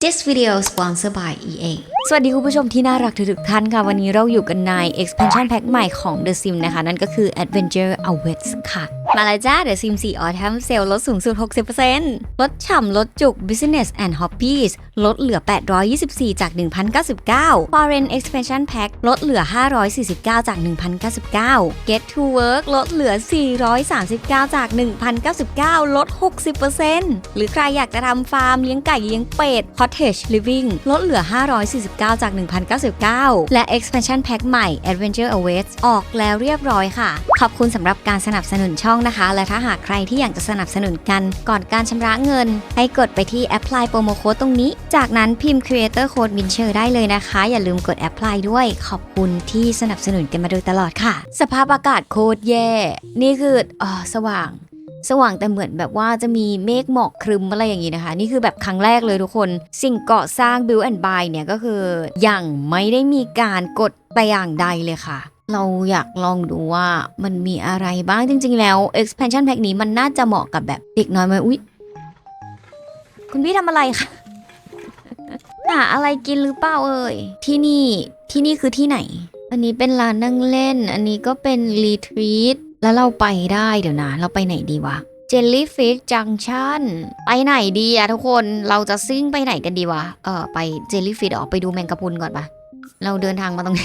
This video is sponsored by EA สวัสดีคุณผู้ชมที่น่ารักทุกท่านค่ะ วันนี้เราอยู่กันใน expansion pack ใหม่ของ The Sim นะคะ นั่นก็คือ Adventure Awaits ค่ะ มาแล้วจ้า The Sim 4 Autumn Sale ลดสูงสุด 60%ลดฉ่ำลดจุก Business and Hobbies ลดเหลือ 824 จาก 1,099 Foreign Expansion Pack ลดเหลือ 549 จาก 1,099 Get to Work ลดเหลือ 439 จาก 1,099 ลด 60%หรือใครอยากจะทำฟาร์มเลี้ยงไก่เลี้ยงเป็ด Cottage Living ลดเหลือ 549 จาก 1,099 และ Expansion Pack ใหม่ Adventure Awaits ออกแล้วเรียบร้อยค่ะ ขอบคุณสำหรับการสนับสนุนช่องนะคะ และถ้าหากใครที่อยากจะสนับสนุนกัน ก่อนการชำระเงิน ให้กดไปที่ Apply Promo Code ตรงนี้ จากนั้นพิมพ์ Creator Code มินเชอร์ได้เลยนะคะ อย่าลืมกด Apply ด้วย ขอบคุณที่สนับสนุนกันมาโดยตลอดค่ะ สภาพอากาศโคตรแย่ นี่คืออ๋อสว่าง สว่างแต่เหมือนแบบว่าจะมีเมฆหมอกครึมอะไรอย่างนี้นะคะ นี่คือแบบครั้งแรกเลยทุกคน สิ่งก่อสร้าง Build and Buy เนี่ยก็คือยังไม่ได้มีการกดแต่อย่างใดเลยค่ะ เราอยากลองดูว่ามันมีอะไรบ้างจริง ๆ แล้ว expansion pack นี้มันน่าจะเหมาะกับแบบเด็กน้อยไหมอุ๊ย คุณพี่ทำอะไรคะ หาอะไรกินหรือเปล่าเอ่ย ที่นี่ที่นี่คือที่ไหน อันนี้เป็นร้านนั่งเล่น อันนี้ก็เป็นรีทรีตแล้วเราไปได้เดี๋ยวนะ เราไปไหนดีวะ Jellyfish Junction ไปไหนดีอะทุกคนเราจะซิ่งไปไหนกันดีวะเออไป Jellyfish ออกไปดูแมงกะพรุนก่อนปะเราเดินทางมาตรงไหน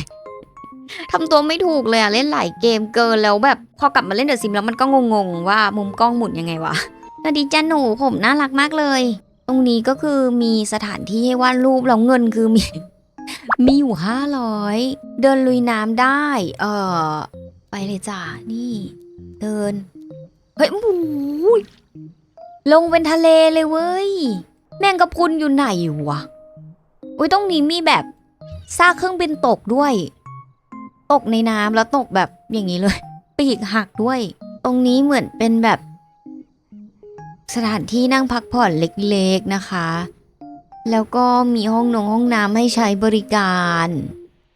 ทำตัวไม่ถูกเลยอะเล่นหลายเกมเกินแล้วแบบพอกลับมาเล่นเดอะซิมแล้วมันก็งงๆว่ามุมกล้องหมุนยังไงวะสวัสดีจ้าหนูผมน่ารักมากเลย ตรงนี้ก็คือมีสถานที่ให้วาดรูปแล้วเงินคือมี มีอยู่ห้าร้อยเดินลุยน้ำได้ เออไปเลยจ้านี่ เดิน เฮ้ยโอ้โหยลงเป็นทะเลเลยเว้ย แมงกะพรุนอยู่ไหนวะอุ้ยตรงนี้มีแบบซากเครื่องบินตกด้วย ตกในน้ำแล้วตกแบบอย่างนี้เลย ปีกหักด้วย ตรงนี้เหมือนเป็นแบบ สถานที่นั่งพักผ่อนเล็กๆนะคะ แล้วก็มีห้องนงห้องน้ำให้ใช้บริการ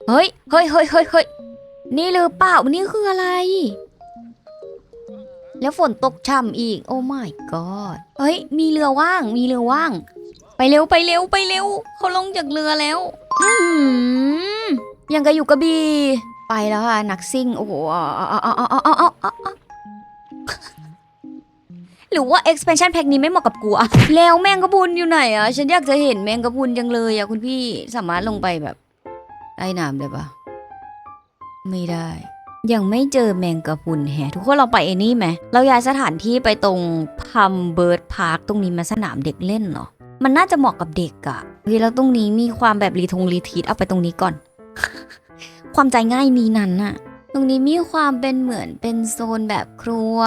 เฮ้ยเฮ้ยเฮ้ยเฮ้ยเฮ้ยนี่หรือเปล่านี่คืออะไร แล้วฝนตกช่ำอีก โอ้ my god เฮ้ย มีเรือว่าง มีเรือว่าง ไปเร็วไปเร็วไปเร็ว เขาลงจากเรือแล้ว อืมยังกับอยู่กระบี่ ไปแล้วค่ะนักซิ่ง โอ้โหหรือว่า expansion pack นี้ไม่เหมาะกับกูอะแล้วแมงกะพุนอยู่ไหนอะฉันอยากจะเห็นแมงกะพุนจังเลยอะคุณพี่สามารถลงไปแบบใต้น้ำได้ปะไม่ได้ ยังไม่เจอแมงกะพุนแฮะทุกคนเราไปไอ้นี่ไหมเราย้ายสถานที่ไปตรงพัมเบิร์ดพาร์คตรงนี้มาสนามเด็กเล่นเหรอมันน่าจะเหมาะกับเด็กอะเฮ้ยแล้วตรงนี้มีความแบบรีทงรีทีทเอาไปตรงนี้ก่อน ความใจง่ายนี้นั้นอะตรงนี้มีความเป็นเหมือนเป็นโซนแบบครัว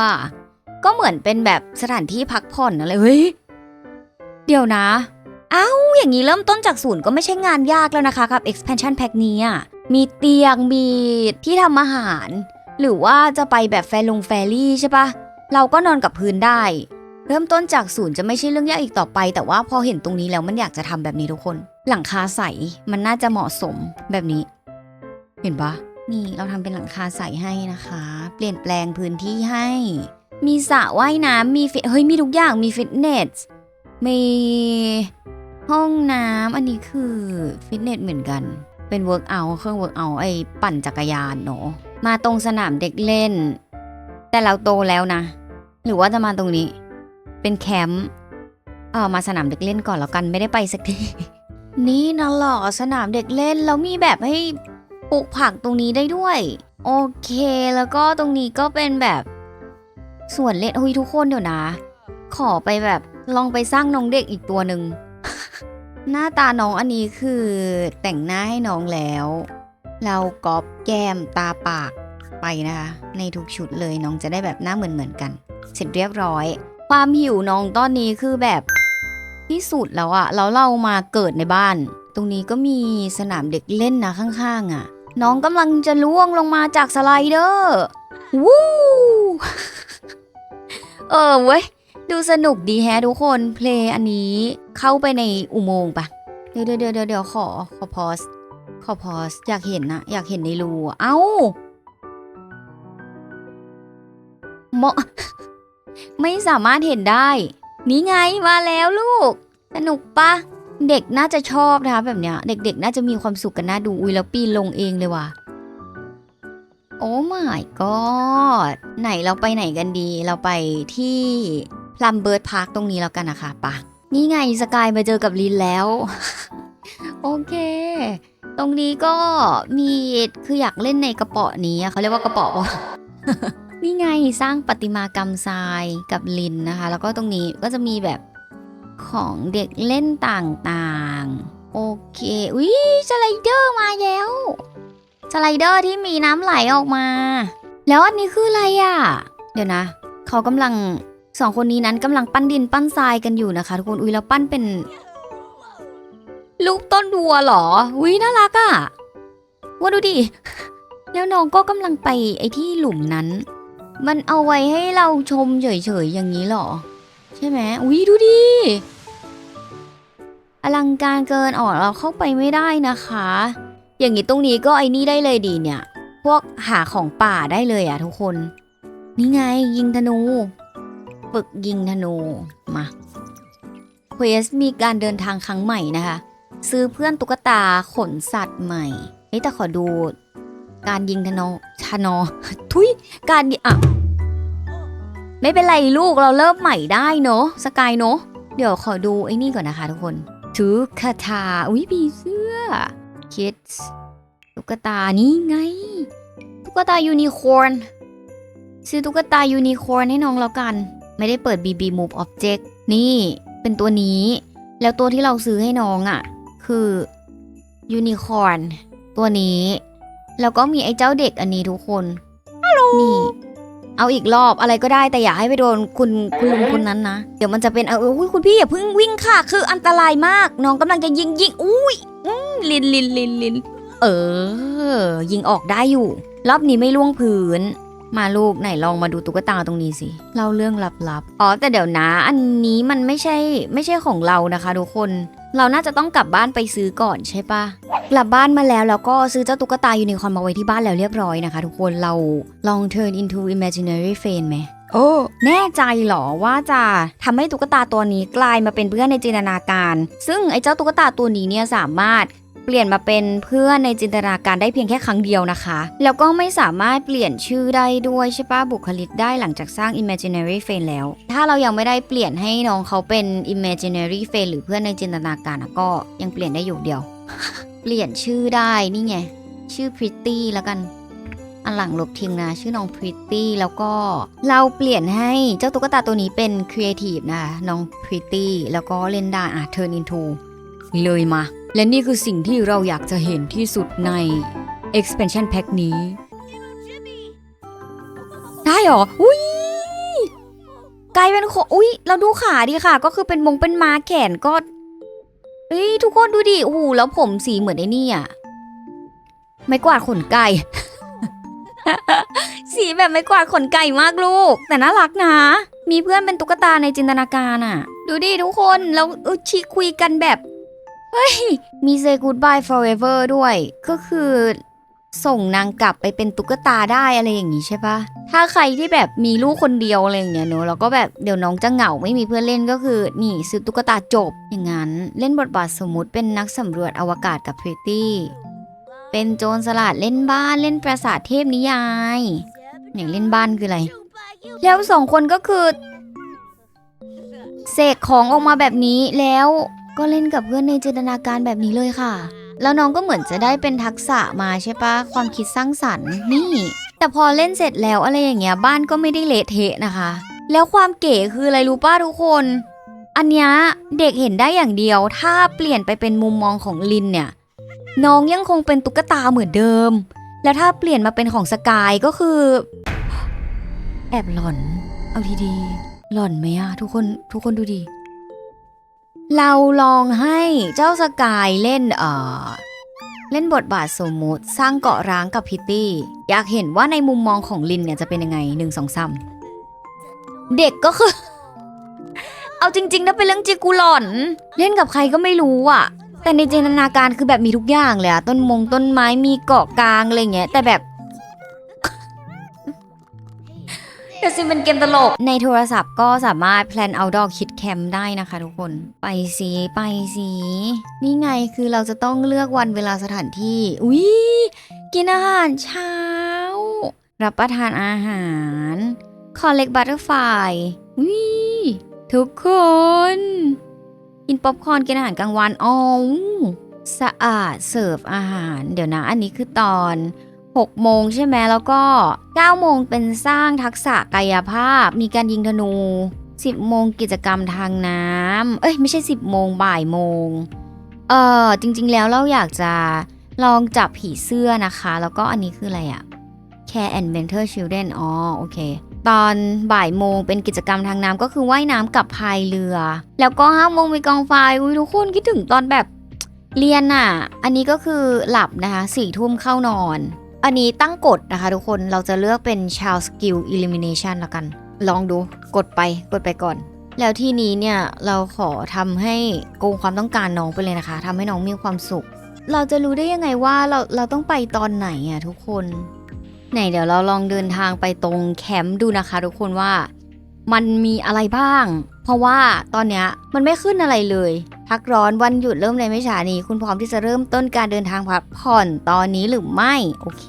ก็เหมือนเป็นแบบสถานที่พักผ่อนอะไรเฮ้ยเดี๋ยวนะเอ้าอย่างนี้เริ่มต้นจากศูนย์ก็ไม่ใช่งานยากแล้วนะคะกับ expansion pack นี้อะมีเตียงมีที่ทำอาหาร หรือว่าจะไปแบบแฟลงแฟรี่ใช่ปะเราก็นอนกับพื้นได้ เริ่มต้นจากศูนย์จะไม่ใช่เรื่องยากอีกต่อไป แต่ว่าพอเห็นตรงนี้แล้วมันอยากจะทำแบบนี้ทุกคน หลังคาใสมันน่าจะเหมาะสมแบบนี้ เห็นปะนี่เราทำเป็นหลังคาใสให้นะคะ เปลี่ยนแปลงพื้นที่ให้ มีสระว่ายน้ำมีฟิตเฮ้ยมีทุกอย่างมีฟิตเนสมีห้องน้ำอันนี้คือฟิตเนสเหมือนกัน เป็นเวิร์กเอาเครื่องเวิร์กเอาไอ้ปั่นจักรยานเนาะมาตรงสนามเด็กเล่น แต่เราโตแล้วนะ หรือว่าจะมาตรงนี้ เป็นแคมป์เออมาสนามเด็กเล่นก่อนแล้วกันไม่ได้ไปสักทีนี่นะหล่อสนามเด็กเล่นแล้วมีแบบให้ ปลูกผักตรงนี้ได้ด้วย โอเค แล้วก็ตรงนี้ก็เป็นแบบส่วนเล่นฮ้ยทุกคนเดี๋ยวนะ ขอไปแบบลองไปสร้างน้องเด็กอีกตัวหนึ่ง หน้าตาน้องอันนี้คือแต่งหน้าให้น้องแล้ว เราก๊อปแก้มตาปากไปนะคะ ในทุกชุดเลยน้องจะได้แบบหน้าเหมือนเหมือนกัน เสร็จเรียบร้อย ความหิวน้องตอนนี้คือแบบที่สุดแล้วอะแล้วเรามาเกิดในบ้าน ตรงนี้ก็มีสนามเด็กเล่นนะข้างๆอะ น้องกำลังจะล่วงลงมาจากสไลเดอร์วู้เออเว้ย ดูสนุกดีแฮะทุกคน เพลงอันนี้เข้าไปในอุโมงค์ปะเดี๋ยวเดี๋ยวเดี๋ยวเดี๋ยวขอขอพอสขอพอสอยากเห็นนะอยากเห็นในรูอะเอ้าเหมาะไม่สามารถเห็นได้ นี่ไงมาแล้วลูก สนุกปะ เด็กน่าจะชอบนะคะแบบเนี้ย เด็กๆ น่าจะมีความสุขกันน่าดูอุ้ยแล้วปีนลงเองเลยว่ะ โอ้ my god ไหนเราไปไหนกันดี เราไปที่พลัมเบิร์ดพาร์คตรงนี้แล้วกันนะคะปะนี่ไงสกายมาเจอกับลินแล้ว โอเค ตรงนี้ก็มีคืออยากเล่นในกระเป๋อนี้เขาเรียกว่ากระเป๋อปะนี่ไงสร้างประติมากรรมทรายกับลินนะคะ แล้วก็ตรงนี้ก็จะมีแบบ ของเด็กเล่นต่างๆ โอเคอุ้ยสไลเดอร์มาแล้วสไลเดอร์ที่มีน้ำไหลออกมา แล้วอันนี้คืออะไรอะ เดี๋ยวนะ เขากำลังสองคนนี้นั้นกำลังปั้นดินปั้นทรายกันอยู่นะคะทุกคน อุ้ยแล้วปั้นเป็น ลูกต้นวัวเหรอ อุ้ยน่ารักอะว่าดูดิ แล้วน้องก็กำลังไปไอ้ที่หลุมนั้น มันเอาไว้ให้เราชมเฉยๆอย่างนี้เหรอ ใช่ไหมอุ้ยดูดิอลังการเกินออกเราเข้าไปไม่ได้นะคะ อย่างนี้ตรงนี้ก็ไอ้นี่ได้เลยดีเนี่ย พวกหาของป่าได้เลยอะทุกคน นี่ไงยิงธนู ฝึกยิงธนู มาเควสมีการเดินทางครั้งใหม่นะคะ ซื้อเพื่อนตุ๊กตาขนสัตว์ใหม่เอ้แต่ขอดู การยิงธนูชนอทุยการอะ ไม่เป็นไรลูกเราเริ่มใหม่ได้เนอะสกายเนอะเดี๋ยวขอดูไอ้นี่ก่อนนะคะทุกคนถือคาถาอุ้ยผีเสื้อ kids ตุ๊กตานี่ไง ตุ๊กตายูนิคอร์นซื้อตุ๊กตายูนิคอร์นให้น้องแล้วกัน ไม่ได้เปิด BB Move Object นี่เป็นตัวนี้ แล้วตัวที่เราซื้อให้น้องอะ่ะ คือยูนิคอร์นตัวนี้ แล้วก็มีไอ้เจ้าเด็กอันนี้ทุกคนนี่ เอาอีกรอบอะไรก็ได้แต่อย่าให้ไปโดนคุณคุณลุงคนนั้นนะ เดี๋ยวมันจะเป็นเอาอุ้ยคุณพี่อย่าเพิ่งวิ่งค่ะ คืออันตรายมาก น้องกำลังจะยิงยิงอุ้ยลินลินลินลินเออ ยิงออกได้อยู่ รอบนี้ไม่ล่วงพื้น มาลูกไหนลองมาดูตุ๊กตาตรงนี้สิเล่าเรื่องลับๆอ๋อแต่เดี๋ยวนะ อันนี้มันไม่ใช่ไม่ใช่ของเรานะคะทุกคน เราน่าจะต้องกลับบ้านไปซื้อก่อนใช่ปะกลับบ้านมาแล้วแล้วก็ซื้อเจ้าตุ๊กตายูนิคอร์นมาไว้ที่บ้านแล้วเรียบร้อยนะคะ ทุกคนเราลอง turn into imaginary friend ไหมโอ้แน่ใจเหรอว่าจะทำให้ตุ๊กตาตัวนี้กลายมาเป็นเพื่อนในจินตนาการ ซึ่งไอ้เจ้าตุ๊กตาตัวนี้เนี่ยสามารถ ปลี่ยนมาเป็นเพื่อนในจินตนาการได้เพียงแค่ครั้งเดียวนะคะ แล้วก็ไม่สามารถเปลี่ยนชื่อได้ด้วยใช่ปะบุคลิกได้หลังจากสร้าง imaginary friend แล้ว ถ้าเรายังไม่ได้เปลี่ยนให้น้องเขาเป็น imaginary friend หรือเพื่อนในจินตนาการก็ยังเปลี่ยนได้อยู่เดียว เปลี่ยนชื่อได้นี่ไง ชื่อ Pretty แล้วกันอันหลังลบทิ้งนะ ชื่อน้อง Pretty แล้วก็เราเปลี่ยนให้เจ้าตุ๊กตาตัวนี้เป็น Creative นะคะน้อง Pretty แล้วก็เล่นได้อะ Turn into เลยมา และนี่คือสิ่งที่เราอยากจะเห็นที่สุดใน expansion pack นี้ ได้เหรอ อุ้ยกลายเป็นอุ้ยเราดูขาดิค่ะ ก็คือเป็นมงเป็นมาแขนก็เฮ้ยทุกคนดูดิโอ้โหแล้วผมสีเหมือนไอ้นี่อะไม่กวาดขนไก่ สีแบบไม่กวาดขนไก่มากลูก แต่น่ารักนะ มีเพื่อนเป็นตุ๊กตาในจินตนาการอะ ดูดิทุกคนแล้วชีคุยกันแบบ เฮ้ย มี say goodbye forever ด้วย ก็คือ ส่งนางกลับไปเป็นตุ๊กตาได้อะไรอย่างนี้ใช่ปะถ้าใครที่แบบมีลูกคนเดียวอะไรอย่างเงี้ยเนอะแล้วก็แบบเดี๋ยวน้องจะเหงาไม่มีเพื่อนเล่นก็คือ นี่ซื้อตุ๊กตาจบอย่างนั้น เล่นบทบาทสมมุติเป็นนักสำรวจอวกาศกับพริตตี้เป็นโจรสลัดเล่นบ้านเล่นปราสาทเทพนิยายอย่างเล่นบ้านคืออะไร แล้วสองคนก็คือ เสกของออกมาแบบนี้แล้ว ก็เล่นกับเพื่อนในจินตนาการแบบนี้เลยค่ะ แล้วน้องก็เหมือนจะได้เป็นทักษะมาใช่ปะความคิดสร้างสรรค์นี่ แต่พอเล่นเสร็จแล้วอะไรอย่างเงี้ยบ้านก็ไม่ได้เละเทะนะคะ แล้วความเก๋คืออะไรรู้ป้าทุกคน อันเนี้ยเด็กเห็นได้อย่างเดียว ถ้าเปลี่ยนไปเป็นมุมมองของลินเนี่ย น้องยังคงเป็นตุ๊กตาเหมือนเดิม แล้วถ้าเปลี่ยนมาเป็นของสกายก็คือ แอบหลอน เอาดีๆหลอนไหมอะทุกคนทุกคนดูดิ เราลองให้เจ้าสกายเล่นเอ่อเล่นบทบาทสมมุติสร้างเกาะร้างกับพิตตี้ อยากเห็นว่าในมุมมองของลินเนี่ยจะเป็นยังไงหนึ่งสองสามเด็กก็คือ เอาจริงๆนะเป็นเรื่องจิกูหลอน เล่นกับใครก็ไม่รู้อะแต่ในจินตนาการคือแบบมีทุกอย่างเลยอะต้นมงต้นไม้มีเกาะกลางอะไรเงี้ยแต่แบบ เดซิมเป็นเกมตลก ในโทรศัพท์ก็สามารถแพลน outdoor kid camp ได้นะคะทุกคน ไปสิไปสินี่ไงคือเราจะต้องเลือกวันเวลาสถานที่ อุ๊ย กินอาหารเช้า รับประทานอาหาร collect butterfly อุ๊ย ทุกคน กินป๊อปคอร์นกินอาหารกลางวันอ๋อสะอาดเสิร์ฟอาหาร เดี๋ยวนะ อันนี้คือตอน 6 โมงใช่ไหมแล้วก็ 9 โมงเป็นสร้างทักษะกายภาพ มีการยิงธนู 10 โมงกิจกรรมทางน้ำเอ้ย ไม่ใช่ 10 โมงบ่ายโมง เออจริงๆแล้วเราอยากจะลองจับผีเสื้อนะคะ แล้วก็อันนี้คืออะไรอะ Care and Mentor Children อ๋อโอเค ตอนบ่ายโมงเป็นกิจกรรมทางน้ำก็คือว่ายน้ำกับพายเรือ แล้วก็ห้าโมงมีกองไฟอุ้ยทุกคนคิดถึงตอนแบบเรียนอะอันนี้ก็คือหลับนะคะสี่ทุ่มเข้านอน อันนี้ตั้งกฎนะคะทุกคน เราจะเลือกเป็น Child Skill Elimination ละกัน ลองดู กดไปกดไปก่อน แล้วที่นี้เนี่ยเราขอทำให้โกงความต้องการน้องไปเลยนะคะทำให้น้องมีความสุข เราจะรู้ได้ยังไงว่าเราเราต้องไปตอนไหนอะทุกคน ไหนเดี๋ยวเราลองเดินทางไปตรงแคมป์ดูนะคะ ทุกคนว่า มันมีอะไรบ้าง เพราะว่าตอนเนี้ยมันไม่ขึ้นอะไรเลย พักร้อนวันหยุดเริ่มในไม่ช้านี้ คุณพร้อมที่จะเริ่มต้นการเดินทางพักผ่อนตอนนี้หรือไม่ โอเค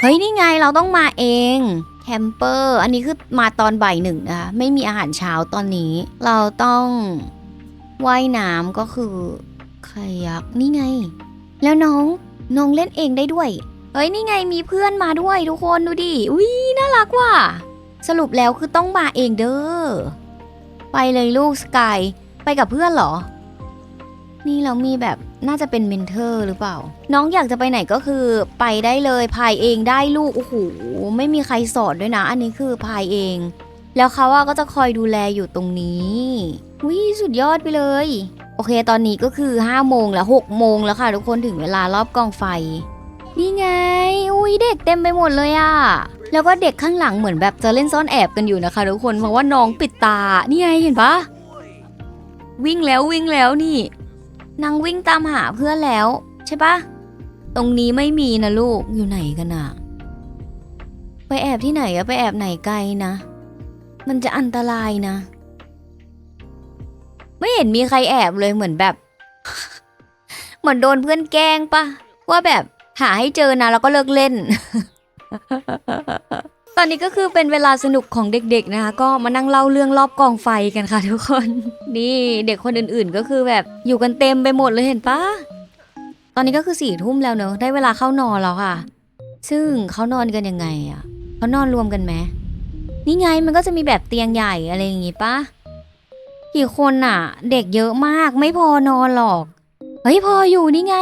เฮ้ย นี่ไงเราต้องมาเองแคมเปอร์ อันนี้คือมาตอนบ่ายหนึ่งนะคะไม่มีอาหารเช้าตอนนี้ เราต้องว่ายน้ำก็คือคายักนี่ไง แล้วน้องน้องเล่นเองได้ด้วยเฮ้ยนี่ไงมีเพื่อนมาด้วยทุกคนดูดิอุ้ยน่ารักว่ะสรุปแล้วคือต้องมาเองเด้อไปเลยลูกสกายไปกับเพื่อนเหรอ นี่เรามีแบบน่าจะเป็นเมนเทอร์หรือเปล่า น้องอยากจะไปไหนก็คือไปได้เลยพายเองได้ลูก โอ้โห ไม่มีใครสอนด้วยนะ อันนี้คือพายเอง แล้วเขาว่าก็จะคอยดูแลอยู่ตรงนี้วิสุดยอดไปเลย โอเค ตอนนี้ก็คือ5โมงแล้ว6โมงแล้วค่ะทุกคนถึงเวลารอบกองไฟ นี่ไง อุ้ยเด็กเต็มไปหมดเลยอะแล้วก็เด็กข้างหลังเหมือนแบบจะเล่นซ่อนแอบกันอยู่นะคะทุกคนเพราะว่าน้องปิดตา นี่ไงเห็นปะวิ่งแล้ววิ่งแล้วนี่ นางวิ่งตามหาเพื่อนแล้ว ใช่ปะตรงนี้ไม่มีนะลูกอยู่ไหนกันอะไปแอบที่ไหนอะไปแอบไหนไกลนะ มันจะอันตรายนะ ไม่เห็นมีใครแอบเลยเหมือนแบบ เหมือนโดนเพื่อนแกล้งปะว่าแบบหาให้เจอนะแล้วก็เลิกเล่น ตอนนี้ก็คือเป็นเวลาสนุกของเด็กๆนะคะ ก็มานั่งเล่าเรื่องรอบกองไฟกันค่ะทุกคน นี่เด็กคนอื่นๆก็คือแบบอยู่กันเต็มไปหมดเลยเห็นปะตอนนี้ก็คือสี่ทุ่มแล้วเนอะได้เวลาเข้านอนแล้วค่ะ ซึ่งเขานอนกันยังไงอะเขานอนรวมกันไหมนี่ไงมันก็จะมีแบบเตียงใหญ่อะไรอย่างงี้ปะกี่คนอะเด็กเยอะมากไม่พอนอนหรอกเฮ้ยพออยู่นี่ไง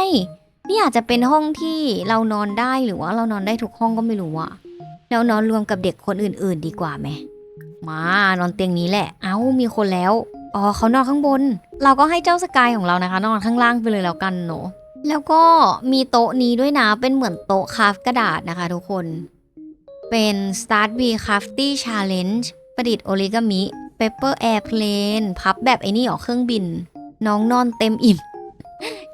นี่อาจจะเป็นห้องที่เรานอนได้หรือว่าเรานอนได้ทุกห้องก็ไม่รู้อะ แล้วนอนรวมกับเด็กคนอื่น ๆ ดีกว่าไหมมานอนเตียงนี้แหละ เอ้ามีคนแล้วอ๋อเขานอนข้างบน เราก็ให้เจ้าสกายของเรานะคะ นอนข้างล่างไปเลยแล้วกันเนาะแล้วก็มีโต๊ะนี้ด้วยนะ เป็นเหมือนโต๊ะคราฟกระดาษนะคะทุกคน เป็น Start V Crafty Challenge ประดิษฐ์โอริกามิ Paper Airplane พับแบบไอ้นี่หรอเครื่องบิน น้องนอนเต็มอิ่ม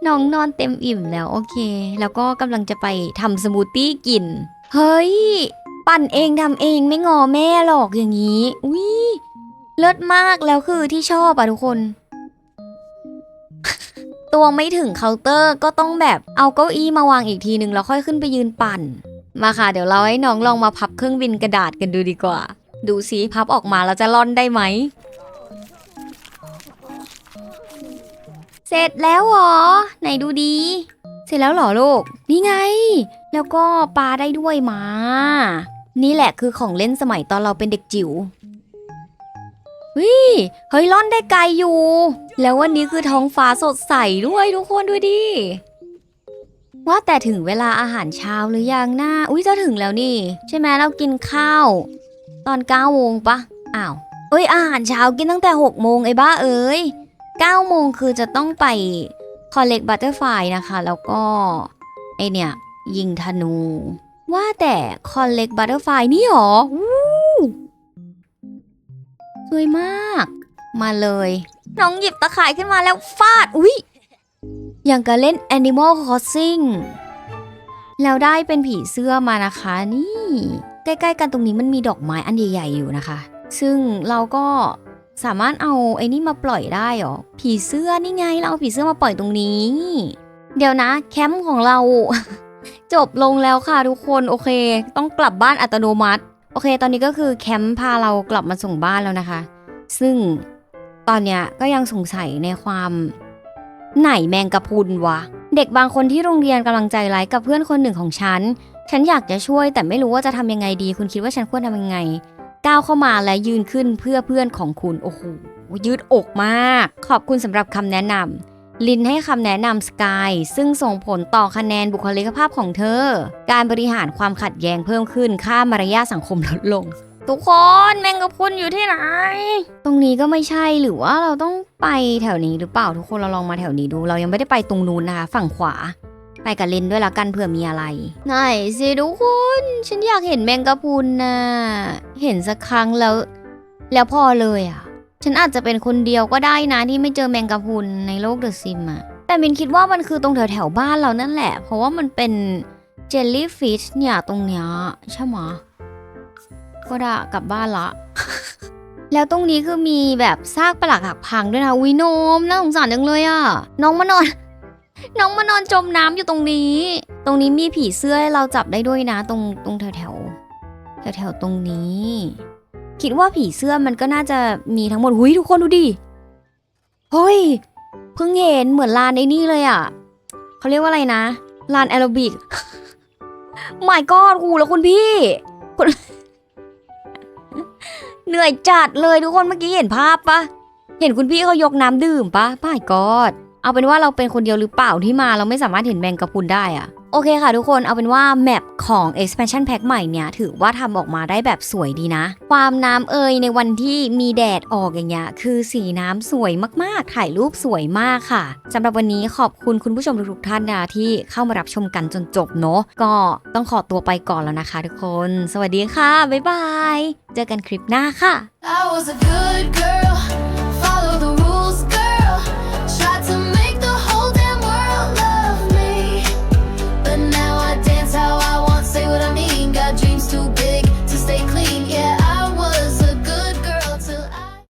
น้องนอนเต็มอิ่มแล้วโอเค แล้วก็กำลังจะไปทำสมูทตี้กิน เฮ้ย ปั่นเองทำเองไม่งอแม่หรอกอย่างนี้อุ้ยเลิศมากแล้วคือที่ชอบอะทุกคน ตัวไม่ถึงเคาน์เตอร์ก็ต้องแบบเอาเก้าอี้มาวางอีกทีหนึ่งแล้วค่อยขึ้นไปยืนปั่น มาค่ะ เดี๋ยวเราให้น้องลองมาพับเครื่องบินกระดาษกันดูดีกว่า ดูซิพับออกมาแล้วจะล่อนได้ไหมเสร็จแล้วเหรอ ไหนดูดี เสร็จแล้วเหรอลูก นี่ไง แล้วก็ปลาได้ด้วยมา นี่แหละคือของเล่นสมัยตอนเราเป็นเด็กจิ๋ววิเฮ้ยล่อนได้ไกลอยู่ แล้ววันนี้คือท้องฟ้าสดใสด้วยทุกคนดูดิ ว่าแต่ถึงเวลาอาหารเช้าหรือยังนะอุ้ยจะถึงแล้วนี่ ใช่ไหมเรากินข้าว ตอน9โมงปะอ้าวเอ้ยอาหารเช้ากินตั้งแต่6โมงไอ้บ้าเอ้ย9โมงคือจะต้องไป collect butterfly นะคะ แล้วก็ไอเนี่ย ยิงธนู ว่าแต่ collect butterfly นี่หรอวู้สวยมาก มาเลย น้องหยิบตะข่ายขึ้นมาแล้วฟาด อุ๊ย อย่างกับเล่น Animal Crossing แล้วได้เป็นผีเสื้อมานะคะ นี่ ใกล้ๆกันตรงนี้มันมีดอกไม้อันใหญ่ๆอยู่นะคะ ซึ่งเราก็สามารถเอาไอ้นี่มาปล่อยได้หรอ ผีเสื้อนี่ไง เราเอาผีเสื้อมาปล่อยตรงนี้ เดี๋ยวนะ แคมป์ของเรา จบลงแล้วค่ะทุกคนโอเค ต้องกลับบ้านอัตโนมัติ โอเค ตอนนี้ก็คือแคมป์พาเรากลับมาส่งบ้านแล้วนะคะ ซึ่งตอนเนี้ยก็ยังสงสัยในความไหนแมงกะพุนวะ เด็กบางคนที่โรงเรียนกำลังใจร้ายกับเพื่อนคนหนึ่งของฉัน ฉันอยากจะช่วยแต่ไม่รู้ว่าจะทำยังไงดี คุณคิดว่าฉันควรทำยังไง ก้าวเข้ามาและยืนขึ้นเพื่อเพื่อนของคุณโอ้โหยืดอกมาก ขอบคุณสำหรับคำแนะนำ ลินให้คำแนะนำสกายซึ่งส่งผลต่อคะแนนบุคลิกภาพของเธอ การบริหารความขัดแย้งเพิ่มขึ้นค่ามารยาทสังคมลดลง ทุกคนแมงกะพรุนอยู่ที่ไหน ตรงนี้ก็ไม่ใช่หรือว่าเราต้องไปแถวนี้หรือเปล่าทุกคนเราลองมาแถวนี้ดู เรายังไม่ได้ไปตรงนู้นนะคะฝั่งขวา ไปกับลินด้วยละกันเผื่อมีอะไรไหนสิทุกคน ฉันอยากเห็นแมงกะพรุนนะเห็นสักครั้งแล้ว แล้วพอเลยอะ ฉันอาจจะเป็นคนเดียวก็ได้นะที่ไม่เจอแมงกะพรุนในโลกเดอะซิมอะแต่มินคิดว่ามันคือตรงแถวแถวบ้านเรานั่นแหละ เพราะว่ามันเป็นเจลลี่ฟิชเนี่ยตรงเนี้ยใช่ไหมก็ได้กลับบ้านละ แล้วตรงนี้คือมีแบบซากปลักหักพังด้วยนะวิโนมน่าสงสารจังเลยอะน้องมานอน น้องมานอนจมน้ำอยู่ตรงนี้ ตรงนี้มีผีเสื้อให้เราจับได้ด้วยนะ ตรงตรงแถวแถวแถวแถวๆตรงนี้ คิดว่าผีเสื้อมันก็น่าจะมีทั้งหมดหุยทุกคนดูดิเฮ้ยเพิ่งเห็นเหมือนลานไอ้นี่เลยอะเขาเรียกว่าอะไรนะลานแอโรบิกไม่กอดกูแล้วคุณพี่คุณเหนื่อยจัดเลยทุกคนเมื่อกี้เห็นภาพปะเห็นคุณพี่เขายกน้ำดื่มปะไม่กอดเอาเป็นว่าเราเป็นคนเดียวหรือเปล่าที่มาเราไม่สามารถเห็นแมงกะพรุนได้อะ โอเคค่ะทุกคนเอาเป็นว่าแมปของ expansion pack ใหม่เนี่ย ถือว่าทำออกมาได้แบบสวยดีนะ ความน้ำเอยในวันที่มีแดดออกอย่างเงี้ยคือสีน้ำสวยมากๆ ถ่ายรูปสวยมากค่ะสำหรับวันนี้ขอบคุณคุณผู้ชมทุกๆท่านนะที่เข้ามารับชมกันจนจบเนาะก็ต้องขอตัวไปก่อนแล้วนะคะ ทุกคน สวัสดีค่ะบ๊ายบาย เจอกันคลิปหน้าค่ะ I was a good girl,